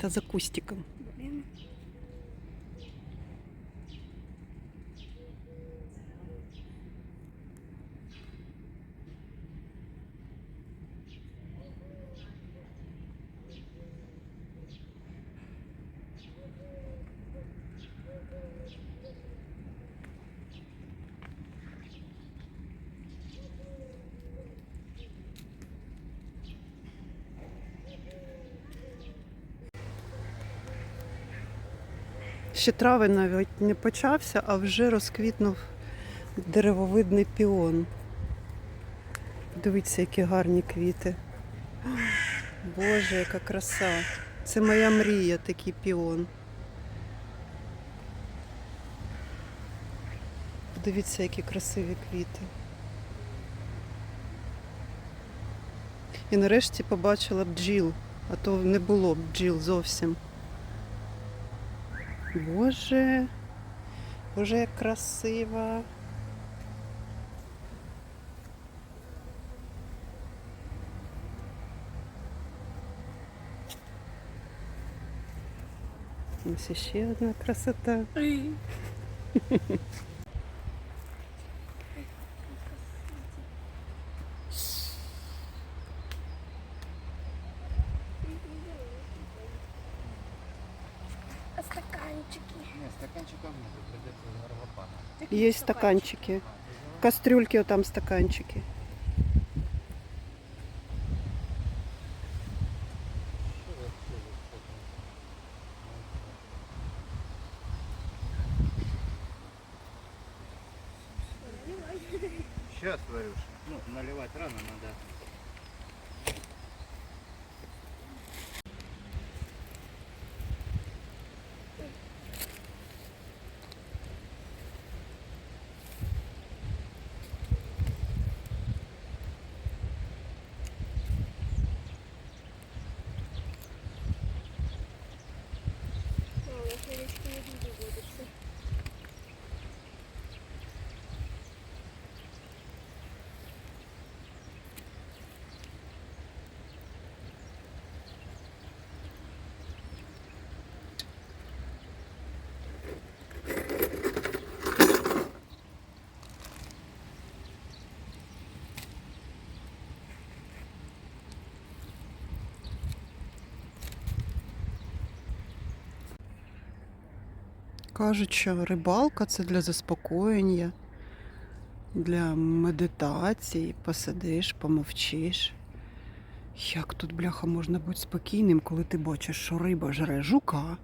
Та за кустиком. Ще травень навіть не почався, а вже розквітнув деревовидний піон. Дивіться, які гарні квіти. Боже, яка краса. Це моя мрія, такий піон. Подивіться, які красиві квіти. І нарешті побачила бджіл, а то не було бджіл зовсім. Боже, Боже, як красиво. Ось ще одна красота. стаканчики. Нет, стаканчиков нет, придется горлопана. Є стаканчики. Кастрюльки, там стаканчики. Сейчас, Варюш. Ну, наливать рано надо. Кажуть, що рибалка це для заспокоєння, для медитації, посидиш, помовчиш. Як тут, бляха, можна бути спокійним, коли ти бачиш, що риба жре жука,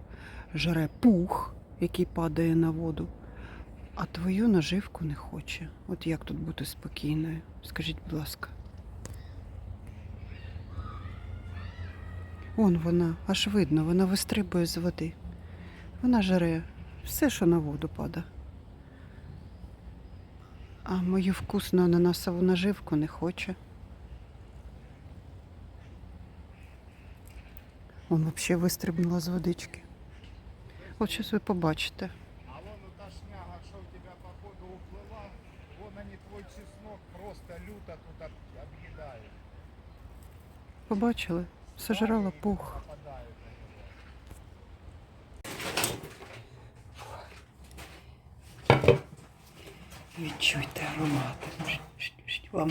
жре пух, який падає на воду, а твою наживку не хоче. От як тут бути спокійною? Скажіть, будь ласка. Он вона, аж видно, вона вистрибує з води. Вона жре все, що на воду пада. А мою вкусну ананасову наживку не хоче. Он взагалі вистрибнула з водички. От зараз ви побачите. А вон у та шняга, что у тебя походу уплыла, вон они твой чеснок просто люто тут об- объедают. Побачили? Сожрала пух. Нападают на него. Відчуйте аромати. Вам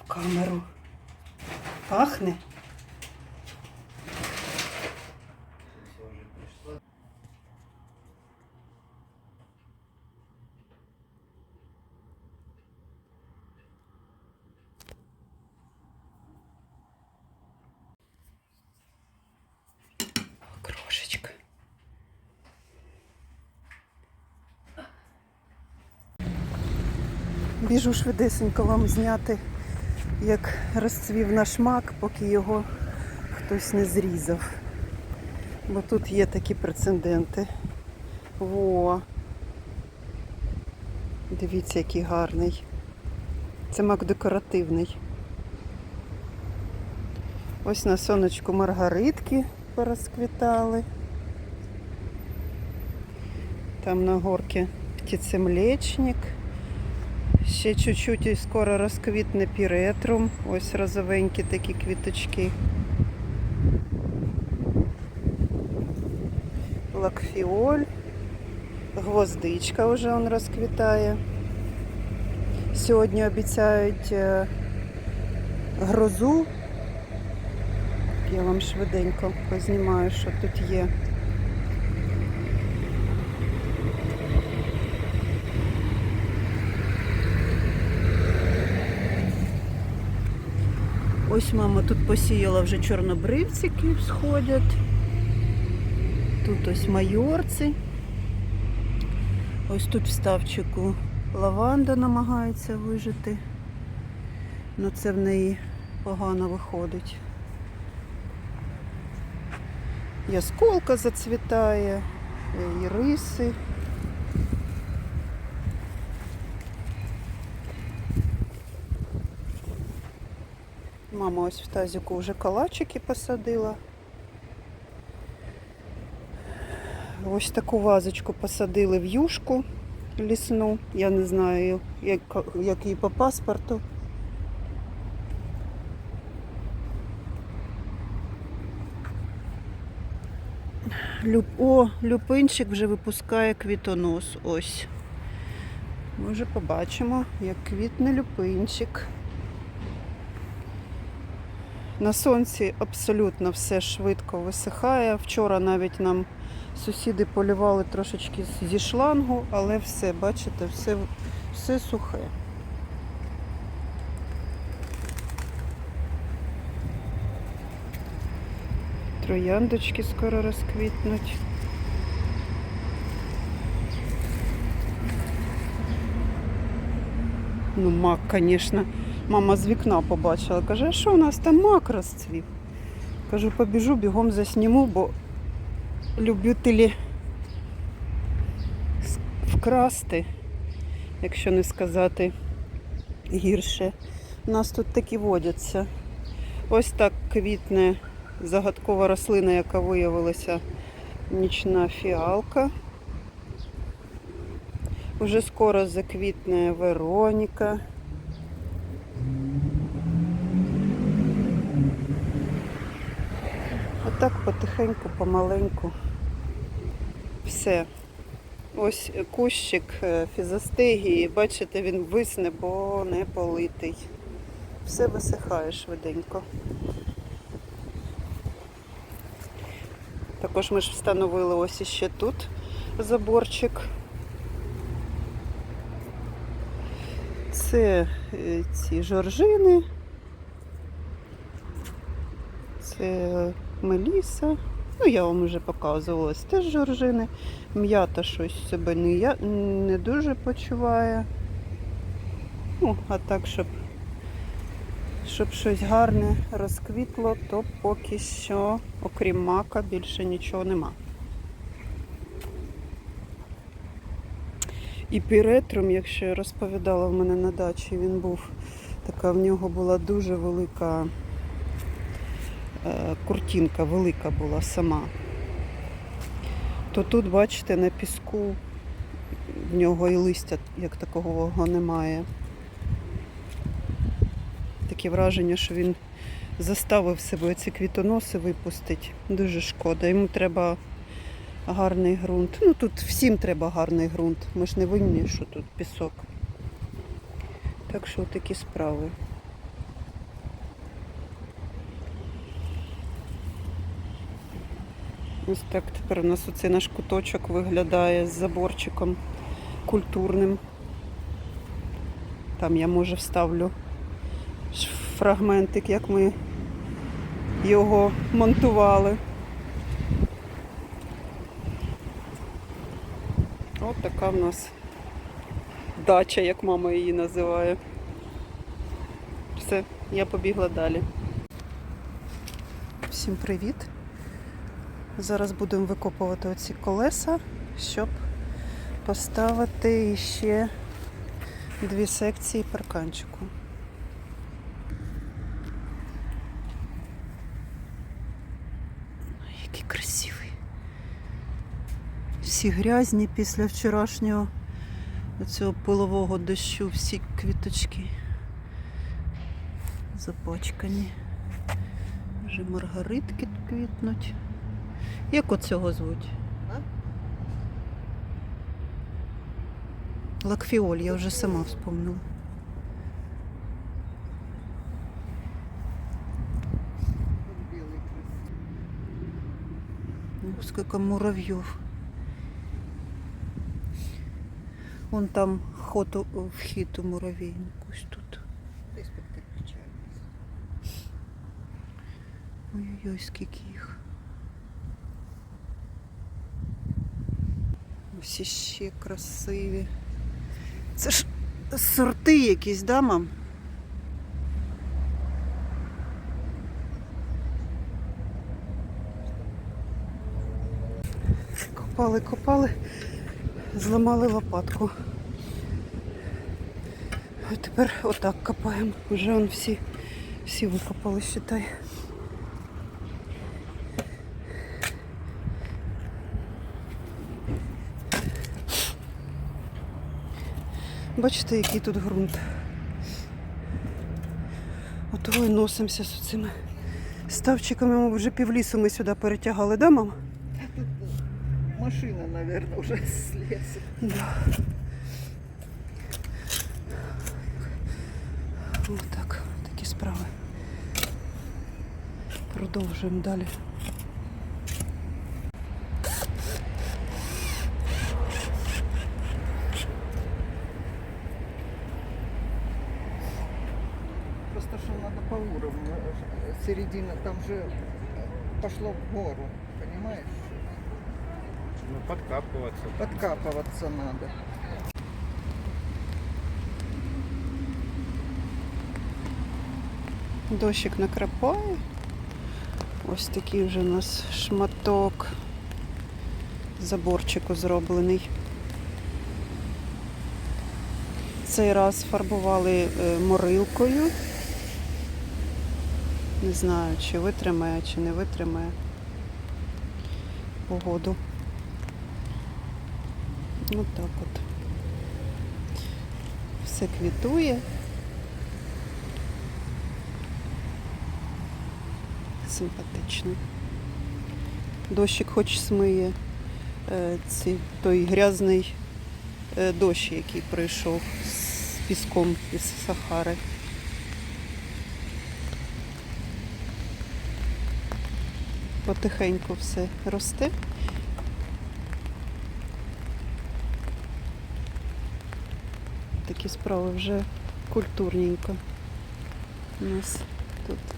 в камеру пахне. Біжу швидесенько вам зняти, як розцвів наш мак, поки його хтось не зрізав. Бо тут є такі прецеденти. Во. Дивіться, який гарний. Це мак декоративний. Ось на сонечку маргаритки порозквітали. Там на горці птицемлечник. Ще чуть-чуть і скоро розквітне піретрум. Ось розовенькі такі квіточки. лакфіоль, гвоздичка вже он розквітає. Сьогодні обіцяють е, грозу. Я вам швиденько познімаю, що тут є. Ось мама тут посіяла вже чорнобривцики всходять. Тут ось майорці. Ось тут в ставчику лаванда намагається вижити. Ну це в неї погано виходить. Ясколка зацвітає, і риси. Мама ось в тазіку вже калачики посадила. Ось таку вазочку посадили в юшку лісну. Я не знаю, як, її по паспорту. Люп... О, люпинчик вже випускає квітонос. Ось. Ми вже побачимо, як квітне люпинчик. На сонці абсолютно все швидко висихає. Вчора навіть нам сусіди полівали трошечки зі шлангу, але все, бачите, все, все сухе. Трояндочки скоро розквітнуть. Ну, мак, звісно. Мама з вікна побачила. Каже, а що у нас там мак розцвів? Кажу, побіжу, бігом засніму, бо любителі вкрасти, якщо не сказати гірше. У нас тут такі водяться. Ось так квітне загадкова рослина, яка виявилася нічна фіалка. Уже скоро заквітне Вероніка. Отак потихеньку, помаленьку. Все. Ось кущик е, фізостегії, бачите, він висне, бо не политий. Все висихає швиденько. Також ми ж встановили ось іще тут заборчик. Це е, ці жоржини. Це Меліса. Ну, я вам вже показувала. Ось теж жоржини. М'ята щось себе не, я, не дуже почуває. Ну, а так, щоб, щоб щось гарне розквітло, то поки що, окрім мака, більше нічого нема. І піретрум, якщо я розповідала в мене на дачі, він був така, в нього була дуже велика е, куртинка, велика була сама. То тут, бачите, на піску в нього і листя як такого немає. Таке враження, що він заставив себе ці квітоноси випустити. Дуже шкода. Йому треба гарний ґрунт. Ну тут всім треба гарний ґрунт. Ми ж не винні, що тут пісок. Так що такі справи. Ось так тепер у нас оцей наш куточок виглядає з заборчиком культурним. Там я може вставлю фрагментик, як ми його монтували. От така в нас дача, як мама її називає. Все, я побігла далі. Всім привіт! Зараз будемо викопувати оці колеса, щоб поставити ще дві секції парканчику. всі грязні після вчорашнього цього пилового дощу, всі квіточки запачкані. Вже маргаритки квітнуть. Як от цього звуть? Лакфіоль, я вже сама вспомнила. Сколько муравьев. Вон там ход, у- вхід у муравейник. Ось тут. Ой-ой-ой, скільки їх. Всі ще красиві. Це ж сорти якісь, да, мам? Копали, копали, зламали лопатку. А тепер отак копаємо. Вже он всі, всі викопали, считай. Бачите, який тут ґрунт. Отого і носимося з цими ставчиками. Ми вже півлісу ми сюди перетягали, да, мам? Машина, наверное, уже с леса. Да. Ось так, такі справи. Продовжуємо далі. Просто что надо по уровню. э, Середина там же пошло в гору, понимаешь? Ну, подкапываться. Подкапываться надо. Дощик накрапає. Ось такий вже у нас шматок заборчику зроблений. Цей раз фарбували е, морилкою. Не знаю, чи витримає, чи не витримає погоду. Ось так от. Все квітує. Симпатично. Дощик хоч смиє е, ці, той грязний е, дощ, який прийшов з піском із Сахари. Потихеньку все росте. Такі справи вже культурненько у нас тут.